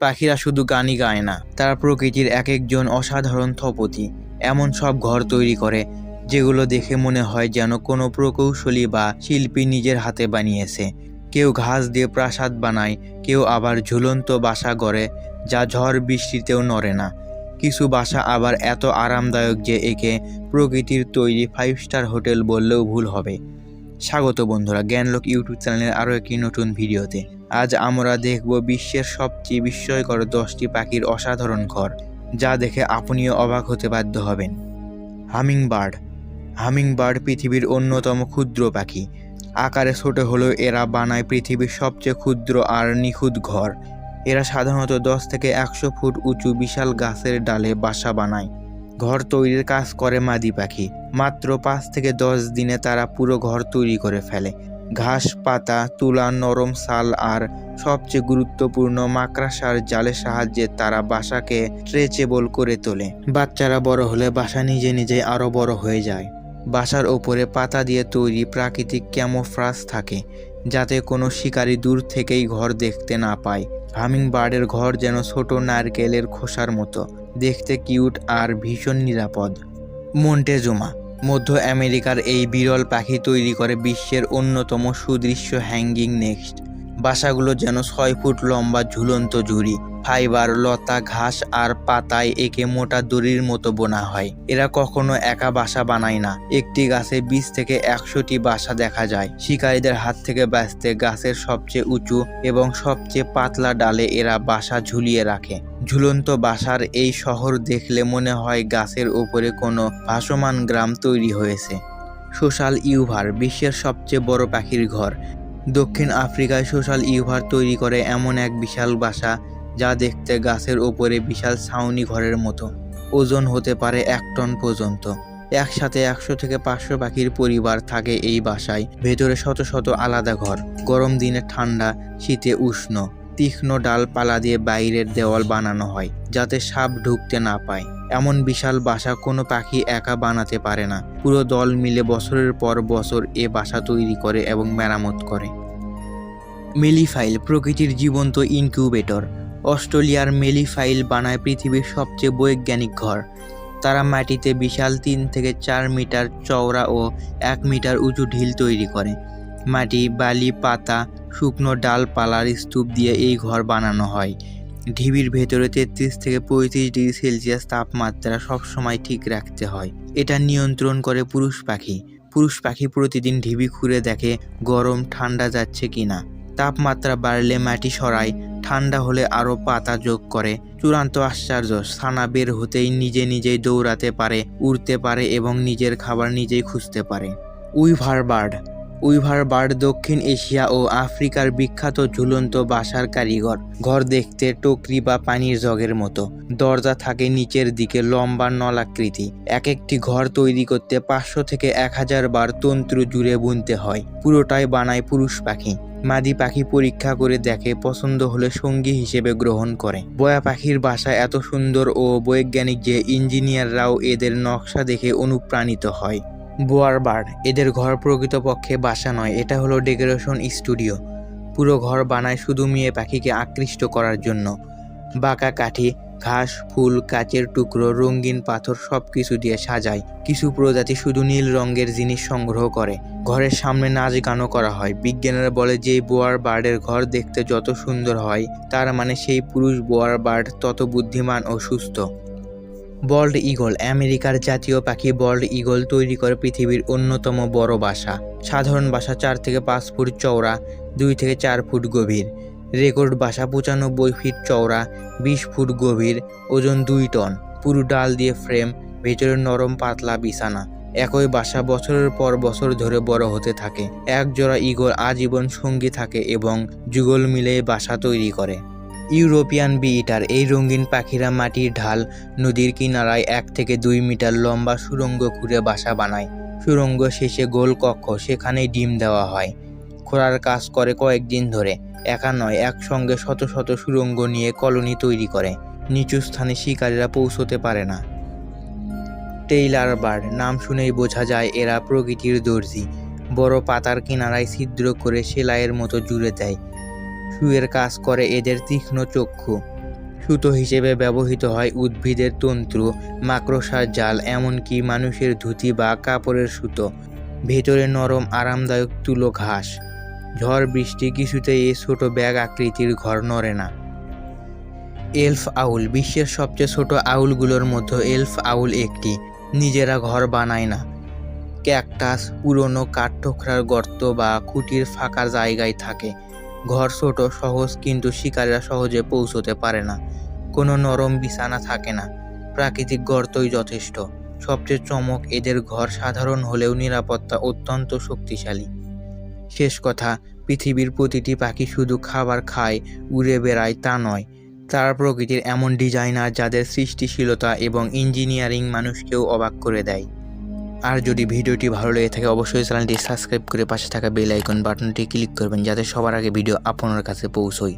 পাখিরা শুধু গানই গায় না, তারা প্রকৃতির এক একজন অসাধারণ থপতি এমন সব ঘর তৈরি করে, যেগুলো দেখে মনে হয় যেন কোনো প্রকৌশলী বা শিল্পী নিজের হাতে বানিয়েছে। কেউ ঘাস দিয়ে প্রাসাদ বানায়, কেউ আবার ঝুলন্ত বাসা গড়ে, যা ঝড় বৃষ্টিতেও নড়ে না। কিছু বাসা আবার এত আরামদায়ক যে একে প্রকৃতির তৈরি ফাইভ স্টার হোটেল বললেও ভুল হবে। স্বাগত বন্ধুরা, জ্ঞানলোক ইউটিউব চ্যানেলের আরও একটি নতুন ভিডিওতে। আজ আমরা দেখব বিশ্বের সবচেয়ে বিস্ময়কর দশটি পাখির অসাধারণ ঘর, যা দেখে আপনিও অবাক হতে বাধ্য হবেন। হামিংবার্ড। হামিংবার্ড পৃথিবীর অন্যতম ক্ষুদ্র পাখি। আকারে ছোট হলেও এরা বানায় পৃথিবীর সবচেয়ে ক্ষুদ্র আর নিখুঁত ঘর। এরা সাধারণত দশ থেকে একশো ফুট উঁচু বিশাল গাছের ডালে বাসা বানায়। ঘর তৈরির কাজ করে মাদি পাখি। মাত্র পাঁচ থেকে দশ দিনে তারা পুরো ঘর তৈরি করে ফেলে। ঘাস, পাতা, তুলা, নরম সাল আর সবচেয়ে গুরুত্বপূর্ণ মাকড়াসার জালের সাহায্যে তারা বাসাকে স্ট্রেচেবল করে তোলে। বাচ্চারা বড় হলে বাসা নিজে নিজে আরও বড় হয়ে যায়। বাসার ওপরে পাতা দিয়ে তৈরি প্রাকৃতিক ক্যামোফ্রাস থাকে, যাতে কোনো শিকারী দূর থেকেই ঘর দেখতে না পায়। হামিং বার্ডের ঘর যেন ছোট নারকেলের খোসার মতো। দেখতে কিউট আর ভীষণ নিরাপদ। মন্টেজুমা, মধ্য আমেরিকার এই বিরল পাখি তৈরি করে বিশ্বের অন্যতম সুদৃশ্য হ্যাঙ্গিং নেক্সট। বাসাগুলো যেন ছয় ফুট লম্বা, ঝুলন্ত ঝুড়ি ফাইবার, লতা, ঘাস আর পাতায় একে মোটা দড়ির মতো বোনা হয়। এরা কখনো একা বাসা বানায় না। একটি গাছে বিশ থেকে একশোটি বাসা দেখা যায়। শিকারীদের হাত থেকে বাঁচতে গাছের সবচেয়ে উঁচু এবং সবচেয়ে পাতলা ডালে এরা বাসা ঝুলিয়ে রাখে। ঝুলন্ত বাসার এই শহর দেখলে মনে হয় গাছের উপরে কোনো ভাসমান গ্রাম তৈরি হয়েছে। সোশ্যাল ইউভার, বিশ্বের সবচেয়ে বড় পাখির ঘর। দক্ষিণ আফ্রিকায় সোশ্যাল ইউভার তৈরি করে এমন এক বিশাল বাসা যা দেখতে গাছের ওপরে বিশাল ছাউনি ঘরের মতো। ওজন হতে পারে এক টন পর্যন্ত। একসাথে একশো থেকে পাঁচশো পাখির পরিবার থাকে এই বাসায়। ভেতরে শত শত আলাদা ঘর। গরম দিনে ঠান্ডা, শীতে উষ্ণ। তীক্ষ্ণ ডালপালা দিয়ে বাইরের দেওয়াল বানানো হয়, যাতে সাপ ঢুকতে না পায়। এমন বিশাল বাসা কোনো পাখি একা বানাতে পারে না। পুরো দল মিলে বছরের পর বছর এ বাসা তৈরি করে এবং মেরামত করে। মেলিফাইল প্রকৃতির জীবন্ত ইনকিউবেটর। অস্ট্রেলিয়ার মেলিফাইল বানায় পৃথিবীর সবচেয়ে বৈজ্ঞানিক ঘর। তারা মাটিতে বিশাল তিন থেকে চার মিটার চওড়া ও এক মিটার উঁচু ঢিল তৈরি করে। মাটি, বালি, পাতা, শুকনো ডালপালার স্তূপ দিয়ে এই ঘর বানানো হয়। ঢিবির ভেতরে তেত্রিশ থেকে পঁয়ত্রিশ ডিগ্রি সেলসিয়াস তাপমাত্রা সবসময় ঠিক রাখতে হয়। এটা নিয়ন্ত্রণ করে পুরুষ পাখি। পুরুষ পাখি প্রতিদিন ঢিবি খুঁড়ে দেখে গরম, ঠান্ডা যাচ্ছে কিনা তাপমাত্রা বাড়লে মাটি সরায়, ঠান্ডা হলে আরও পাতা যোগ করে। চূড়ান্ত আশ্চর্য, ছানা বের হতেই নিজে নিজেই দৌড়াতে পারে, উড়তে পারে এবং নিজের খাবার নিজেই খুঁজতে পারে। উইভার বার্ড উইভার বার্ড দক্ষিণ এশিয়া ও আফ্রিকার বিখ্যাত ঝুলন্ত বাসার কারিগর। ঘর দেখতে টকরি বা পানির জগের মতো। দরজা থাকে নিচের দিকে লম্বা নলাকৃতি এক একটি ঘর তৈরি করতে পাঁচশো থেকে এক হাজার বার তন্ত্র জুড়ে বুনতে হয়। পুরোটাই বানায় পুরুষ পাখি। মাদি পাখি পরীক্ষা করে দেখে পছন্দ হলে সঙ্গী হিসেবে গ্রহণ করে। বয়া পাখির বাসা এত সুন্দর ও বৈজ্ঞানিক যে ইঞ্জিনিয়াররাও এদের নকশা দেখে অনুপ্রাণিত হয়। বোয়ার বার্ড এদের ঘর প্রকৃতপক্ষে বাসা নয়, এটা হলো ডেকোরেশন স্টুডিও। পুরো ঘর বানায় শুধু মেয়ে পাখিকে আকৃষ্ট করার জন্য। বাঁকা কাঠি, ঘাস, ফুল, কাচের টুকরো, রঙিন পাথর সব কিছু দিয়ে সাজায়। কিছু প্রজাতি শুধু নীল রঙের জিনিস সংগ্রহ করে। ঘরের সামনে নাচ গানও করা হয়। বিজ্ঞানীরা বলে যে বোয়ার বার্ডের ঘর দেখতে যত সুন্দর হয়, তার মানে সেই পুরুষ বোয়ার বার্ড তত বুদ্ধিমান ও সুস্থ। বল্ড ইগল আমেরিকার জাতীয় পাখি বল্ড ইগল তৈরি করে পৃথিবীর অন্যতম বড় বাসা। সাধারণ বাসা চার থেকে পাঁচ ফুট চওড়া, দুই থেকে চার ফুট গভীর। রেকর্ড বাসা পঁচানব্বই ফিট চওড়া, বিশ ফুট গভীর, ওজন দুই টন। পুরো ডাল দিয়ে ফ্রেম, ভেতরে নরম পাতলা বিছানা। একই বাসা বছরের পর বছর ধরে বড় হতে থাকে। এক জোড়া ইগল আজীবন সঙ্গী থাকে এবং যুগল মিলে বাসা তৈরি করে। ইউরোপিয়ান বি ইটার এই রঙিন পাখিরা মাটির ঢাল নদীর কিনারায় এক থেকে দুই মিটার লম্বা সুড়ঙ্গ ঘুরে বাসা বানায়। সুড়ঙ্গ শেষে গোল কক্ষ, সেখানেই ডিম দেওয়া হয়। খোঁড়ার কাজ করে কয়েকদিন ধরে। একা নয়, একসঙ্গে শত শত সুড়ঙ্গ নিয়ে কলোনি তৈরি করে। নিচু স্থানে শিকারীরা পৌঁছতে পারে না। টেইলার বার্ড, নাম শুনেই বোঝা যায় এরা প্রকৃতির দর্জি। বড় পাতার কিনারায় ছিদ্র করে সেলাইয়ের মতো জুড়ে দেয়। শুয়ের কাজ করে এদের তীক্ষ্ণ চক্ষু। সুতো হিসেবে ব্যবহৃত হয় উদ্ভিদের তন্তু, মাকড়সার জাল, এমনকি মানুষের ধুতি বা কাপড়ের সুতো। ভেতরে নরম, আরামদায়ক তুলো ঘাস। ঝড়, বৃষ্টি কিছুতেই এই ছোট ব্যাগ আকৃতির ঘর নড়ে না। এলফ আউল, বিশ্বের সবচেয়ে ছোট আউলগুলোর মধ্যে এলফ আউল একটি। নিজেরা ঘর বানায় না। ক্যাকটাস, পুরনো কাঠঠোকরার গর্ত বা খুঁটির ফাঁকা জায়গায় থাকে। ঘর ছোট, সহজ, কিন্তু শিকারীরা সহজে পৌঁছতে পারে না। কোনো নরম বিছানা থাকে না। প্রাকৃতিক গর্তই যথেষ্ট। সবচেয়ে চমক এদের ঘর সাধারণ হলেও নিরাপত্তা অত্যন্ত শক্তিশালী। শেষ কথা, পৃথিবীর প্রতিটি পাখি শুধু খাবার খায়, উড়ে বেড়ায় তা নয়। তারা প্রকৃতির এমন ডিজাইনার যাদের সৃষ্টিশীলতা এবং ইঞ্জিনিয়ারিং মানুষকেও অবাক করে দেয়। আর যদি ভিডিওটি ভালো লেগে থাকে, অবশ্যই চ্যানেলটি সাবস্ক্রাইব করে পাশে থাকা বেল আইকন বাটনটি ক্লিক করবেন, যাতে সবার আগে ভিডিও আপনার কাছে পৌঁছয়।